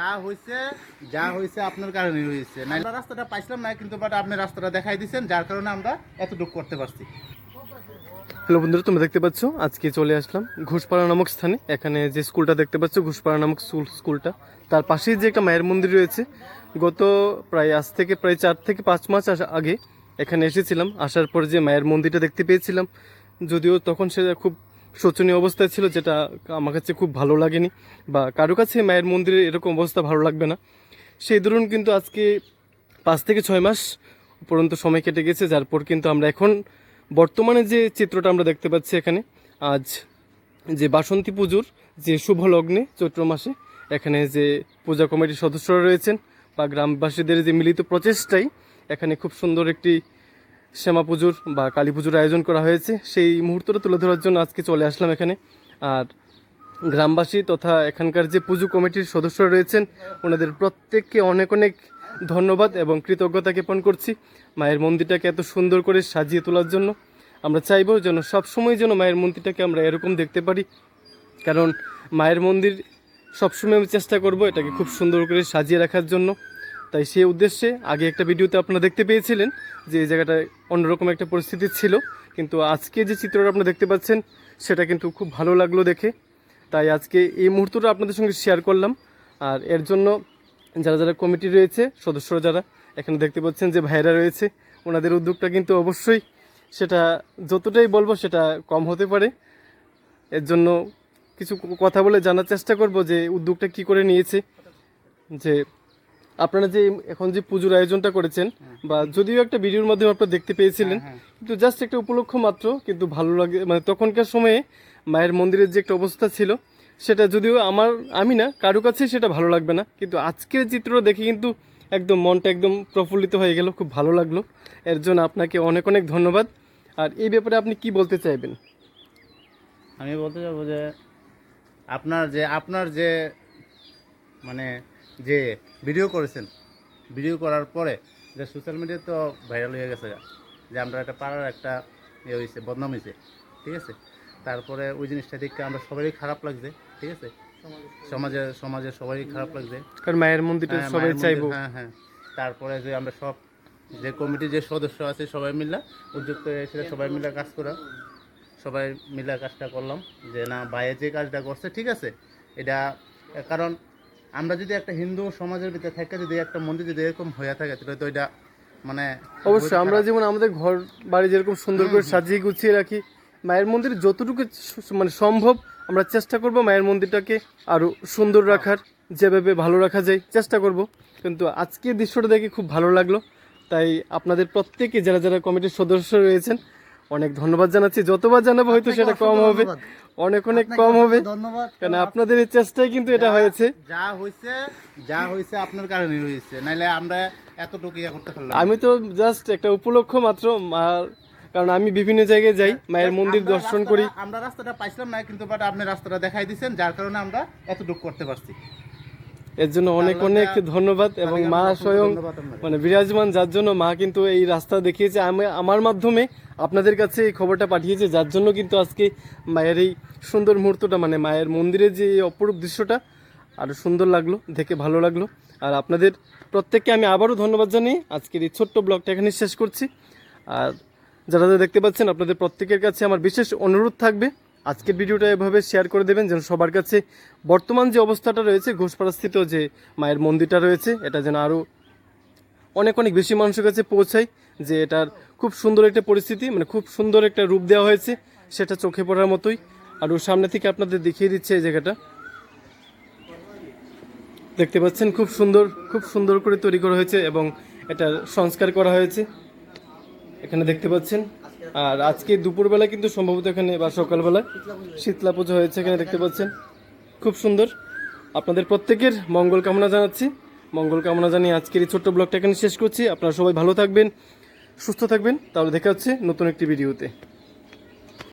যা হয়েছে যা হয়েছে আপনার কারণে হয়েছে না রাস্তাটা পাইছিলাম না, কিন্তু বাট আপনি রাস্তাটা দেখাই দিয়েছেন যার কারণে আমরা এতটুকু করতে পারছি। হ্যালো বন্ধুরা, তোমরা দেখতে পাচ্ছ? আজকে চলে আসলাম ঘোষপাড়া নামক স্থানে। এখানে যে স্কুলটা দেখতে পাচ্ছ, ঘোষপাড়া নামক স্কুল স্কুলটা। তার পাশেই যে একটা মায়ের মন্দির রয়েছে, গত প্রায় আজ থেকে প্রায় চার থেকে পাঁচ মাস আগে এখানে এসেছিলাম। আসার পর যে মায়ের মন্দিরটা দেখতে পেয়েছিলাম, যদিও তখন সে খুব শোচনীয় অবস্থায় ছিল, যেটা আমার কাছে খুব ভালো লাগেনি বা কারও কাছে মায়ের মন্দিরে এরকম অবস্থা ভালো লাগবে না। সেই ধরুন কিন্তু আজকে পাঁচ থেকে ছয় মাস উপরন্ত সময় কেটে গেছে, যার পর কিন্তু আমরা এখন বর্তমানে যে চিত্রটা আমরা দেখতে পাচ্ছি এখানে, আজ যে বাসন্তী পুজোর যে শুভ লগ্নে চৈত্র মাসে এখানে যে পূজা কমিটির সদস্যরা রয়েছেন বা গ্রামবাসীদের যে মিলিত প্রচেষ্টাই এখানে খুব সুন্দর একটি শ্যামা পুজোর বা কালী পুজোর আয়োজন করা হয়েছে। সেই মুহূর্তটা তুলে ধরার জন্য আজকে চলে আসলাম এখানে। আর গ্রামবাসী তথা এখানকার যে পুজো কমিটির সদস্যরা রয়েছেন, ওনাদের প্রত্যেককে অনেক অনেক ধন্যবাদ এবং কৃতজ্ঞতা জ্ঞাপন করছি। মায়ের মন্দিরটাকে এত সুন্দর করে সাজিয়ে তোলার জন্য। আমরা চাইব যেন সবসময় যেন মায়ের মন্দিরটাকে আমরা এরকম দেখতে পারি। কারণ মায়ের মন্দির সবসময় আমি চেষ্টা করব এটাকে খুব সুন্দর করে সাজিয়ে রাখার জন্য। তাই সেই উদ্দেশ্যে আগে একটা ভিডিওতে আপনারা দেখতে পেয়েছিলেন যে এই জায়গাটায় অন্যরকম একটা পরিস্থিতি ছিল। কিন্তু আজকে যে চিত্রটা আপনারা দেখতে পাচ্ছেন, সেটা কিন্তু খুব ভালো লাগল দেখে। তাই আজকে এই মুহূর্তটা আপনাদের সঙ্গে শেয়ার করলাম। আর এর জন্য যারা যারা কমিটি রয়েছে, সদস্যরা যারা, এখানে দেখতে পাচ্ছেন যে ভাইরা রয়েছে, ওনাদের উদ্যোগটা কিন্তু অবশ্যই সেটা যতটাই বলব সেটা কম হতে পারে। এর জন্য কিছু কথা বলে জানার চেষ্টা করব যে উদ্যোগটা কি করে নিয়েছে, যে আপনারা যে এখন যে পুজোর আয়োজনটা করেছেন বা যদিও একটা ভিডিওর মাধ্যমে আপনারা দেখতে পেয়েছিলেন হ্যাঁ, কিন্তু জাস্ট একটা উপলক্ষ মাত্র কিন্তু ভালো লাগে মানে তখনকার সময়ে মায়ের মন্দিরের যে একটা অবস্থা ছিল সেটা যদিও আমার আমি না কারও কাছে সেটা ভালো লাগবে না। কিন্তু আজকের চিত্রটা দেখে কিন্তু একদম মনটা একদম প্রফুল্লিত হয়ে গেল খুব ভালো লাগল। এর জন্য আপনাকে অনেক অনেক ধন্যবাদ। আর এই ব্যাপারে আপনি কি বলতে চাইবেন? আমি বলতে যাব যে আপনার যে আপনার যে মানে যে ভিডিও করেছেন ভিডিও করার পরে যে সোশ্যাল মিডিয়ায় তো ভাইরাল হয়ে গেছে যে আমরা একটা পাড়ার একটা ইয়ে হয়েছে বদনাম হয়েছে ঠিক আছে? তারপরে ওই জিনিসটা দেখতে আমরা সবারই খারাপ লাগছে ঠিক আছে? সমাজে সমাজে সবারই খারাপ লাগছে। কারণ মায়ের মন্দিরটা হ্যাঁ, সবাই চাইব। হ্যাঁ হ্যাঁ। তারপরে যে আমরা সব যে কমিটির যে সদস্য আছে সবাই মিলে উদ্যোগ করে সেটা সবাই মিলে কাজ করা। সবাই মিলে কাজটা করলাম যে না বাইরে যে কাজটা করছে ঠিক আছে? এটা কারণ আমরা যদি একটা হিন্দু সমাজের ভিতরে থাকে যদি একটা মন্দির যদি এরকম হয়ে থাকে তাহলে তো এটা মানে অবশ্যই আমরা যেমন আমাদের ঘর বাড়ি যেরকম সুন্দর করে সাজিয়ে গুছিয়ে রাখি মায়ের মন্দির যতটুকু মানে সম্ভব আমরা চেষ্টা করব মায়ের মন্দিরটাকে আরও সুন্দর রাখার যেভাবে ভালো রাখা যায় চেষ্টা করব। কিন্তু আজকে দৃশ্যটা দেখে খুব ভালো লাগল। তাই আপনাদের প্রত্যেকে যারা যারা কমিটির সদস্য রয়েছেন অনেক ধন্যবাদ জানাচ্ছি। যতবার জানাব হয়তো সেটা কম হবে। অনেক অনেক কম হবে। ধন্যবাদ। কারণ আপনাদের এই চেষ্টায় কিন্তু এটা হয়েছে। যা হয়েছে যা হয়েছে আপনার কারণে হয়েছে। নাইলে আমরা এতটুকু ইয়ে করতে পারলাম আমি তো জাস্ট একটা উপলক্ষ মাত্র কারণ আমি বিভিন্ন জায়গায় যাই মায়ের মন্দির দর্শন করি। আমরা রাস্তাটা পাইছিলাম না কিন্তু বাট আপনি রাস্তাটা দেখাই দিয়েছেন যার কারণে আমরা এতটুকু করতে পারছি। এর জন্য অনেক অনেক ধন্যবাদ এবং মা স্বয়ং মানে বিরাজমান যার জন্য মা কিন্তু এই রাস্তা দেখিয়েছে। আমি আমার মাধ্যমে আপনাদের কাছে এই খবরটা পাঠিয়েছে যার জন্য কিন্তু আজকে মায়ের এই সুন্দর মুহূর্তটা মানে মায়ের মন্দিরের যে এই অপরূপ দৃশ্যটা আরও সুন্দর লাগল দেখে ভালো লাগল। আর আপনাদের প্রত্যেককে আমি আবারও ধন্যবাদ জানিয়ে আজকের এই ছোট্ট ব্লগটা এখানে শেষ করছি। আর যারা যারা দেখতে পাচ্ছেন আপনাদের প্রত্যেকের কাছে আমার বিশেষ অনুরোধ থাকবে। আজকের ভিডিওটা এভাবে শেয়ার করে দেবেন যেন সবার কাছে বর্তমান যে অবস্থাটা রয়েছে, ঘোষপাড়াস্থিত যে মায়ের মন্দিরটা রয়েছে, এটা যেন আরও অনেক অনেক বেশি মানুষের কাছে পৌঁছায় যে এটার খুব সুন্দর একটা পরিস্থিতি মানে খুব সুন্দর একটা রূপ দেওয়া হয়েছে, সেটা চোখে পড়ার মতোই। আর ওর সামনে থেকে আপনাদের দেখিয়ে দিচ্ছে এই জায়গাটা। দেখতে পাচ্ছেন, খুব সুন্দর খুব সুন্দর করে তৈরি করা হয়েছে এবং এটা সংস্কার করা হয়েছে। এখানে দেখতে পাচ্ছেন আর আজকে দুপুরবেলা কিন্তু সম্ভবত এখানে বা সকালবেলা শীতলা পুজো হয়েছে এখানে দেখতে পাচ্ছেন। খুব সুন্দর। আপনাদের প্রত্যেকের মঙ্গল কামনা জানাচ্ছি। মঙ্গল কামনা জানিয়ে আজকের এই ছোট্ট ব্লগটা এখানে শেষ করছি। আপনারা সবাই ভালো থাকবেন, সুস্থ থাকবেন। তাহলে দেখা হচ্ছে নতুন একটি ভিডিওতে।